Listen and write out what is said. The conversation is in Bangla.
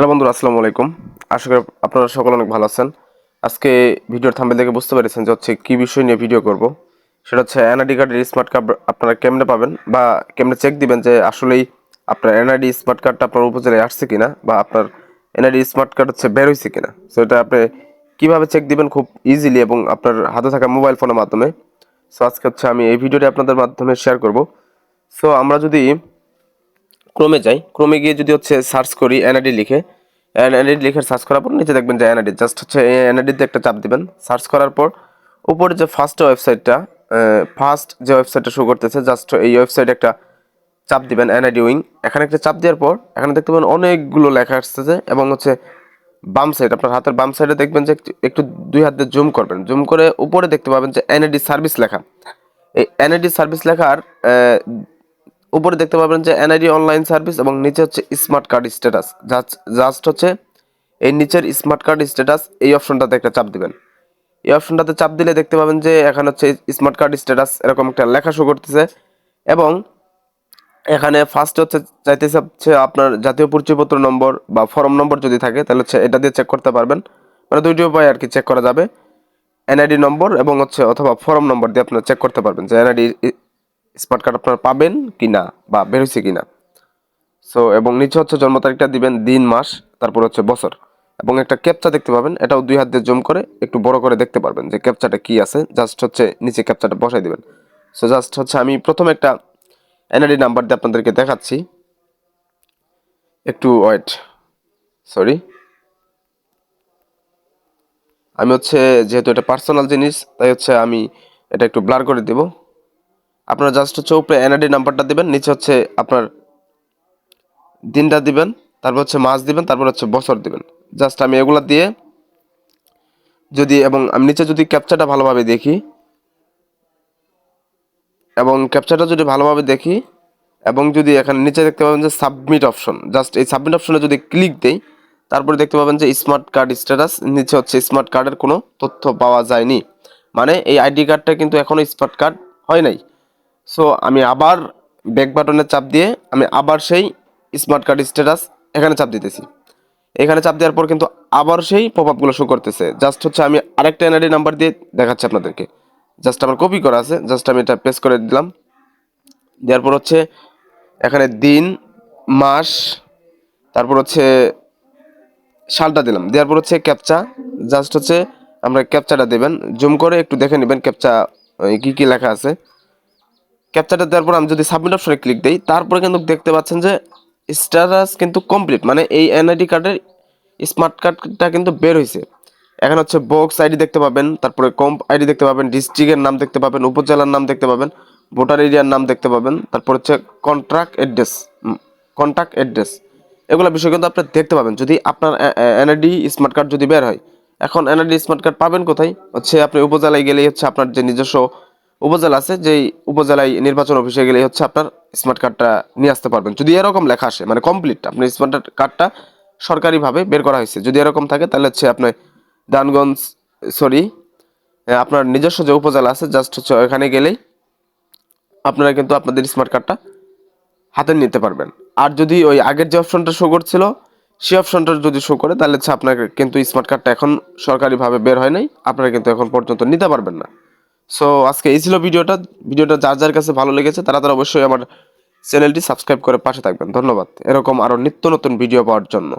হ্যালো বন্ধুরা, আসসালামু আলাইকুম। আশা করি আপনারা সকলে অনেক ভালো আছেন। আজকে ভিডিওর থাম্বেল দেখে বুঝতে পেরেছেন যে হচ্ছে কী বিষয় নিয়ে ভিডিও করব। সেটা হচ্ছে এনআইডি কার্ডের স্মার্ট কার্ড আপনারা কেমনে পাবেন বা কেমনে চেক দিবেন যে আসলেই আপনার এনআইডি স্মার্ট কার্ডটা আপনার উপজেলায় আসছে কিনা বা আপনার এনআইডি স্মার্ট কার্ড হচ্ছে বের হয়েছে কিনা। সো এটা আপনি কীভাবে চেক দিবেন খুব ইজিলি এবং আপনার হাতে থাকা মোবাইল ফোনের মাধ্যমে। সো আজকে হচ্ছে আমি এই ভিডিওটি আপনাদের মাধ্যমে শেয়ার করব। সো আমরা যদি ক্রমে যাই, ক্রমে গিয়ে যদি হচ্ছে সার্চ করি এনআইডি লিখে এনআইডি লিখে সার্চ করার পর নিচে দেখবেন যে এনআইডি জাস্ট হচ্ছে এনআইডিতে একটা চাপ দিবেন। সার্চ করার পর উপরে যে ফার্স্ট ওয়েবসাইটটা ফার্স্ট যে ওয়েবসাইটটা শো করতেছে জাস্ট এই ওয়েবসাইটে একটা চাপ দিবেন এনআইডি উইং এখানে একটা চাপ দেওয়ার পর এখানে দেখতে পাবেন অনেকগুলো লেখা আসতেছে এবং হচ্ছে বাম সাইড আপনার হাতের বাম সাইডে দেখবেন যে একটু- দুই হাত দিয়ে জুম করবেন। জুম করে উপরে দেখতে পাবেন যে এনআইডি সার্ভিস লেখা। এই এনআইডি সার্ভিস লেখার উপরে দেখতে পাবেন যে এনআইডি অনলাইন সার্ভিস এবং নিচে হচ্ছে স্মার্ট কার্ড স্ট্যাটাস। জাস্ট হচ্ছে এই নিচের স্মার্ট কার্ড স্ট্যাটাস, এই অপশনটাতে একটা চাপ দিবেন। এই অপশনটাতে চাপ দিলে দেখতে পাবেন যে এখানে হচ্ছে স্মার্ট কার্ড স্ট্যাটাস এরকম একটা লেখা শো করতেছে এবং এখানে ফার্স্ট হচ্ছে চাইতেছে হচ্ছে আপনার জাতীয় পরিচয়পত্র নম্বর বা ফর্ম নম্বর যদি থাকে, তাহলে হচ্ছে এটা দিয়ে চেক করতে পারবেন। মানে দুইটি উপায় আর কি চেক করা যাবে। এনআইডি নম্বর এবং হচ্ছে অথবা ফর্ম নম্বর দিয়ে আপনারা চেক করতে পারবেন যে এনআইডি স্মার্ট কার্ড আপনারা পাবেন কি না বা বেরোচ্ছে কি না সো এবং নিচে হচ্ছে জন্ম তারিখটা দিবেন দিন, মাস, তারপর হচ্ছে বছর। এবং একটা ক্যাপচা দেখতে পাবেন, এটাও দুই হাত দিয়ে জুম করে একটু বড় করে দেখতে পারবেন যে ক্যাপচাটা কি আছে। জাস্ট হচ্ছে নিচে ক্যাপচাটা বসাই দিবেন। সো জাস্ট হচ্ছে আমি প্রথম একটা এনআইডি নাম্বার দিয়ে আপনাদেরকে দেখাচ্ছি। একটু ওয়েট সরি আমি হচ্ছে, যেহেতু এটা পার্সোনাল জিনিস, তাই হচ্ছে আমি এটা একটু ব্লার করে দেব। আপনারা জাস্ট হচ্ছে উপরে এনআইডি নাম্বারটা দিবেন, নিচে হচ্ছে আপনার দিনটা দিবেন, তারপর হচ্ছে মাস দিবেন, তারপর হচ্ছে বছর দিবেন। জাস্ট আমি এগুলা দিয়ে যদি এবং আমি নিচে যদি ক্যাপচারটা ভালোভাবে দেখি, এবং ক্যাপচারটা যদি ভালোভাবে দেখি, এবং যদি এখানে নিচে দেখতে পাবেন যে সাবমিট অপশন জাস্ট এই সাবমিট অপশনে যদি ক্লিক দেই, তারপরে দেখতে পাবেন যে স্মার্ট কার্ড স্ট্যাটাস নিচে হচ্ছে স্মার্ট কার্ডের কোনো তথ্য পাওয়া যায়নি। মানে এই আইডি কার্ডটা কিন্তু এখনও স্মার্ট কার্ড হয় নাই। সো আমি আবার ব্যাক বাটনে চাপ দিয়ে আমি আবার সেই স্মার্ট কার্ড স্ট্যাটাস এখানে চাপ দিতেছি। এখানে চাপ দেওয়ার পর কিন্তু আবার সেই পপ আপগুলো শো করতেছে। জাস্ট হচ্ছে আমি আরেকটা এনআইডি নাম্বার দিয়ে দেখাচ্ছি আপনাদেরকে। জাস্ট আমার কপি করা আছে জাস্ট আমি এটা পেস্ট করে দিলাম। দেওয়ার পর হচ্ছে এখানে দিন, মাস, তারপর হচ্ছে সালটা দিলাম। দেওয়ার পর হচ্ছে ক্যাপচা জাস্ট হচ্ছে আমরা ক্যাপচাটা দেবেন। জুম করে একটু দেখে নেবেন ক্যাপচা কি কি লেখা আছে। ক্যাপচারটা দেওয়ার পর আমি যদি সাবমিট অপশনে ক্লিক দিই, তারপরে কিন্তু দেখতে পাচ্ছেন যে স্ট্যাটাস কিন্তু কমপ্লিট মানে এই এনআইডি কার্ডের স্মার্ট কার্ডটা কিন্তু বের হয়েছে এখানে হচ্ছে বক্স আইডি দেখতে পাবেন, তারপরে কম্প আইডি দেখতে পাবেন ডিস্ট্রিক্টের নাম দেখতে পাবেন, উপজেলার নাম দেখতে পাবেন ভোটার এরিয়ার নাম দেখতে পাবেন, তারপর হচ্ছে কন্ট্রাক্ট অ্যাড্রেস কন্ট্যাক্ট অ্যাড্রেস এগুলো বিষয় কিন্তু আপনি দেখতে পাবেন, যদি আপনার এনআইডি স্মার্ট কার্ড যদি বের হয়। এখন এনআইডি স্মার্ট কার্ড পাবেন কোথায়? হচ্ছে আপনি উপজেলায় গেলেই হচ্ছে আপনার যে নিজস্ব উপজেলা আছে, যেই উপজেলায় নির্বাচন অফিসে গেলেই হচ্ছে আপনার স্মার্ট কার্ডটা নিয়ে আসতে পারবেন। যদি এরকম লেখা আসে মানে কমপ্লিট আপনার স্মার্ট কার্ডটা সরকারিভাবে বের করা হয়েছে, যদি এরকম থাকে, তাহলে হচ্ছে আপনার দানগঞ্জ সরি আপনার নিজস্ব যে উপজেলা আছে জাস্ট হচ্ছে ওখানে গেলেই আপনারা কিন্তু আপনাদের স্মার্ট কার্ডটা হাতে নিতে পারবেন। আর যদি ওই আগের যে অপশনটা শো করছিল, সেই অপশনটা যদি শো করে, তাহলে হচ্ছে আপনার কিন্তু স্মার্ট কার্ডটা এখন সরকারিভাবে বের হয় নাই, আপনারা কিন্তু এখন পর্যন্ত নিতে পারবেন না। সো আজকে এই ছিল ভিডিওটা। ভিডিওটা যার যার কাছে ভালো লেগেছে, তারা তারা অবশ্যই আমার চ্যানেলটি সাবস্ক্রাইব করে পাশে থাকবেন। ধন্যবাদ। এরকম আরও নিত্য নতুন ভিডিও পাওয়ার জন্য।